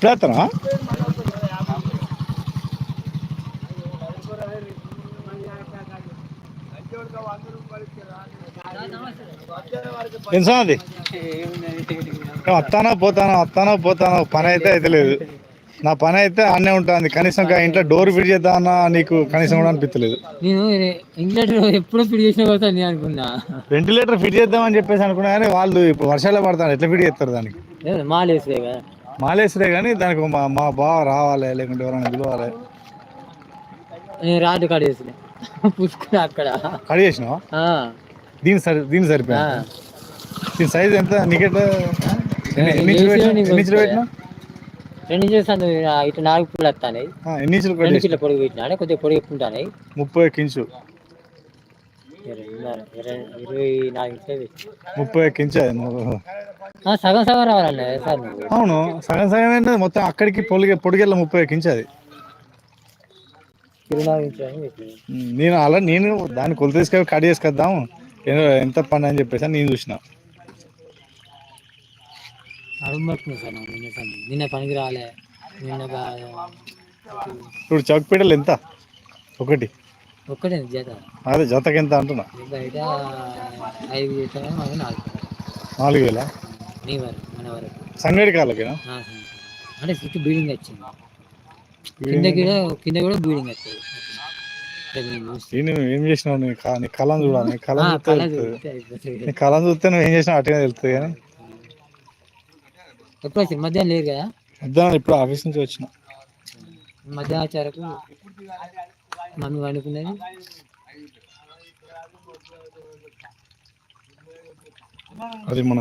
ఇప్పుడు వేస్తానా ఎంత అది వస్తానో పోతానో వస్తానో పోతానో పని అయితే అయితే లేదు. నా పని అయితే అన్నే ఉంటుంది. కనీసం ఇంట్లో డోర్ ఫిట్ చేద్దామన్నా నీకు కనీసం కూడా అనిపించలేదు నేను ఎప్పుడో ఫిట్ చేసిన నేను అనుకున్నా. వెంటిలేటర్ ఫిట్ చేద్దామని చెప్పేసి అనుకున్నా కానీ వాళ్ళు ఇప్పుడు వర్షాలు పడతాను ఎట్లా ఫిట్ చేస్తారు దానికి? ఏమన్నా మాలు వేసులే కదా. మాలేసరే కానీ దానికి మా మా బావ రావాలి లేకుంటే ఎవరైనా పిలవాలి. నేను రాడు కాడ వేసులే పుచ్చుకున్నా అక్కడ. కడి చేసినావా? ఆ, దీని సరి దీని. సరిపోయా దీని సైజ్ ఎంత? నీకెట్ ఇంచులు ఇంచులు రెండు చేస్తాను ఇటు నాలుగు పూలు వస్తాయి ఎన్ని ఇంచులు రెండు కిలో పొడుగు పెట్టినా కొద్దిగా పొడుగు ఎక్కుంటాయి ముప్పై ఒక్క ఇంచు. ఇరవై నాలుగు ఇంచులు. ముప్పై ఒక్క ఇంచు సగం సగం రావాలన్న సార్ అవును సగం సగం అంటే మొత్తం అక్కడికి పొడిగే పొడిగెళ్ళ ముప్పై ఇంచు అది. నేను అలా నేను దాన్ని కొలు తీసుకొని కట్ చేసుకొద్దాం. ఎంత పని అని చెప్పేసి నేను చూసిన. నిన్న పనికి రాలే. నిన్న ఇప్పుడు చౌకపీటలు ఎంత? ఒకటి. జత? అదే జతకి ఎంత అంటున్నా? ఐదు నాలుగు వేల? నీ వరకు మన వరకు. సంగడి కాళ్ళకేనా. అంటే చుట్టూ బిల్డింగ్ వచ్చింది. కింద కూడా కింద కూడా బిల్డింగ్ వచ్చింది. ఏం చేసినావు నీ కళం చూడాలి. నీ కళం ఆ, చూస్తే కళ తెలుస్తుంది. చూస్తే అయిపోతుంది. నీ కళం చూస్తే నువ్వు ఏం చేసినావు? అట్టుగా తెలుస్తుంది కానీ ఎప్పుడు వచ్చింది? మధ్యాహ్నం లేదు కదా? మధ్యాహ్నం ఇప్పుడు ఆఫీస్ నుంచి వచ్చిన. మధ్యాహ్నం వచ్చారకు మమ్మీ వండుకున్నది. అది మన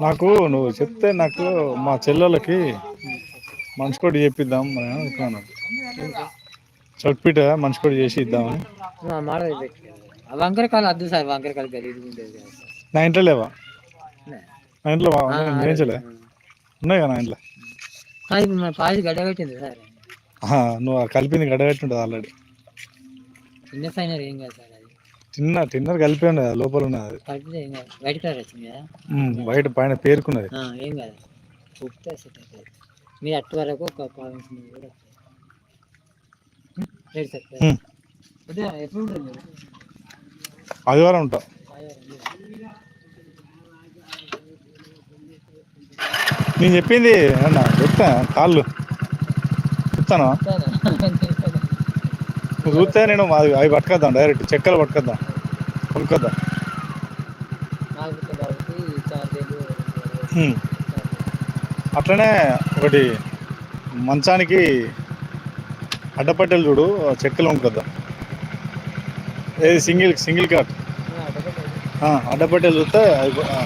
నాకు నువ్వు చెప్తే నాకు మా చెల్లెలకి మనిషి కొట్టి చెప్పిద్దాం అని అనుకున్నాను. చట్పీట మనిషి కొట్టి చేసి ఇద్దామని. వంకరకాయలు అద్దు సార్ వంకరకాయలు. నా ఇంట్లో లేవా. నా. ఇంట్లో చేయించలే. ఉన్నాయి కదా నా ఇంట్లో? కాదు ఇప్పుడు మన పాసి గడ్డ పెట్టింది సార్ నువ్వు కలిపింది గడగట్టి ఉంటుంది ఆల్రెడీ. చిన్న ఏం కాదు సార్. చిన్న తిన్నర్ కలిపి అది లోపల ఉన్నది. వైట్ కలర్ వచ్చింది కదా? బయట పైన పేరుకున్నది. ఏం కాదు. ఉప్పితే సెట్ అవుతుంది. మీరు అట్టు వరకు ఒక కూడా ఎప్పుడు ఉంటుంది ఆదివారం ఉంటా. నేను చెప్పింది అన్న చెప్తా కాళ్ళు? చెప్తాను. చూస్తే నేను అవి అవి పట్టుకొద్దాం డైరెక్ట్ చెక్కలు పట్టుకొద్దాం. కొనుక్కొద్దాం. అట్లనే ఒకటి మంచానికి అడ్డపట్టెలు చూడు చెక్కలు కొనుక్కొద్దాం. ఏది సింగిల్ సింగిల్ కాట్ ఆ, అడ్డపట్టెలు చూస్తే ఆ,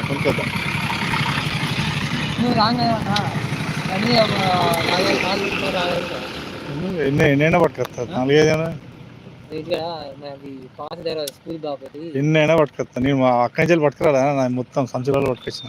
కొనుక్కొద్దాం. ఎన్ని ఎన్నైనా పట్టుకొస్తా. నాలుగైదైనా ఎన్నైనా పట్టుకొస్తా నేను మా అక్కడి నుంచి పట్టుకురాడా మొత్తం సంచులలో పట్టుకొచ్చిన.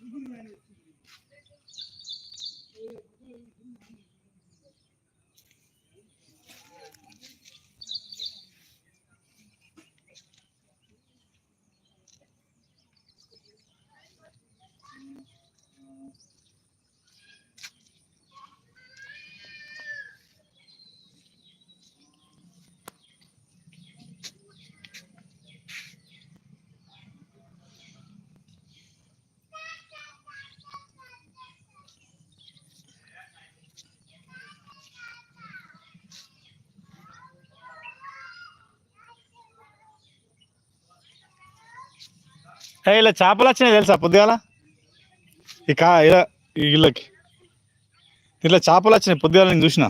you ain't ఇలా చేపలు వచ్చినాయి తెలుసా పొద్దుగాల? ఈ కా ఇలా ఈ ఇళ్ళకి. ఇట్లా చేపలు వచ్చినాయి పొద్దుగాల నేను చూసిన.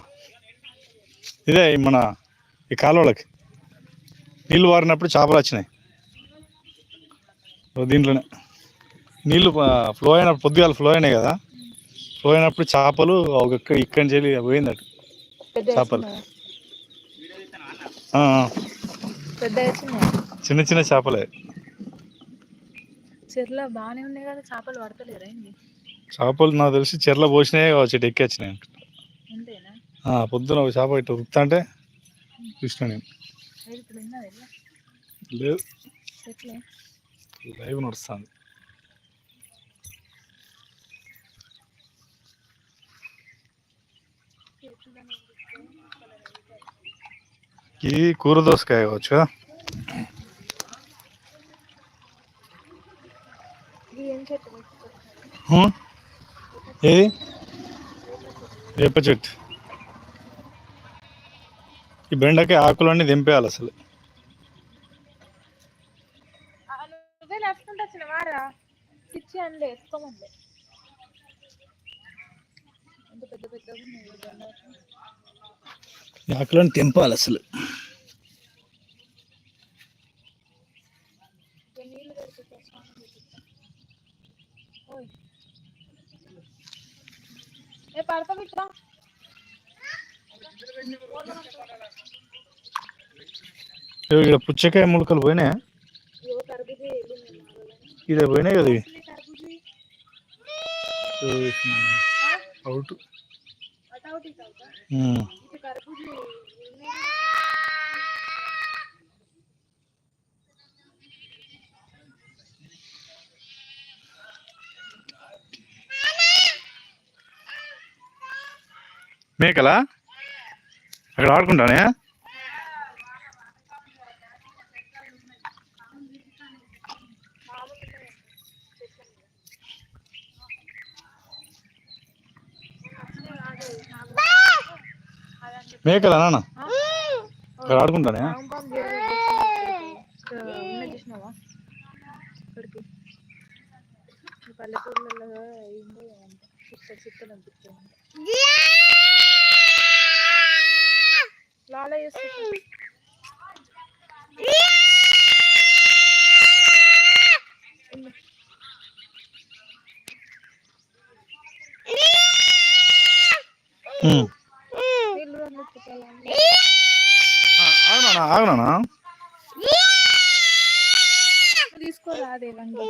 ఇదే మన ఈ కాలువలకి. నీళ్ళు వారినప్పుడు చేపలు వచ్చినాయి. దీంట్లోనే. నీళ్ళు ఫ్లో అయినప్పుడు పొద్దుగాల ఫ్లో అయినాయి కదా. ఫ్లో అయినప్పుడు చేపలు ఒక ఇక్కడి నుంచి వెళ్ళి పోయిందట. చేపలు. చిన్న చిన్న చేపలే. చెర్ల బాగానే ఉన్నాయి కదా చేపలు పడతలేరా ఏంది? చేపలు నాకు తెలిసి చెర్ల పోసినాయి కావచ్చు ఇటు ఎక్కి వచ్చినాయి. అంతేనా? ఆ, పొద్దున ఒక చేప ఇటు ఉరుకుతా అంటే చూసిన నేను? లేదు లైవ్ నడుస్తుంది. ఇది కూర దోసకాయ కావచ్చు కదా? ఇది ఏం చెట్టు హ్మ్? ఏది? వేప చెట్టు ఈ బెండకాయ ఆకులన్నీ దింపేయాలి అసలు. నడుచుకుంటూ వచ్చిన వారా పిచ్చి అనలే ఎత్తుకోమండే అంత పెద్ద పెద్దగా ఉన్నాయి ఈ బండాలు. ఈ ఆకులన్నీ తెంపాలి అసలు ఇక నీళ్ళు పెడితే స్నానం చేపిస్తా. ఓయ్ ఏ పడతా ఇక్కడ పుచ్చకాయ ములకలు పోయినాయా? ఇక్కడ పోయినాయి కదా అవుట్. మేకలా? అక్కడ ఆడుకుంటానే? మేకలా నాన్న? అక్కడ ఆడుకుంటానే? రాంపాం ఉన్న చూసినావా చిత్త చిత్తలు అనిపిస్తుంది. లాలా ఆగునా ఆగునా తీసుకోరా అదే లంగా.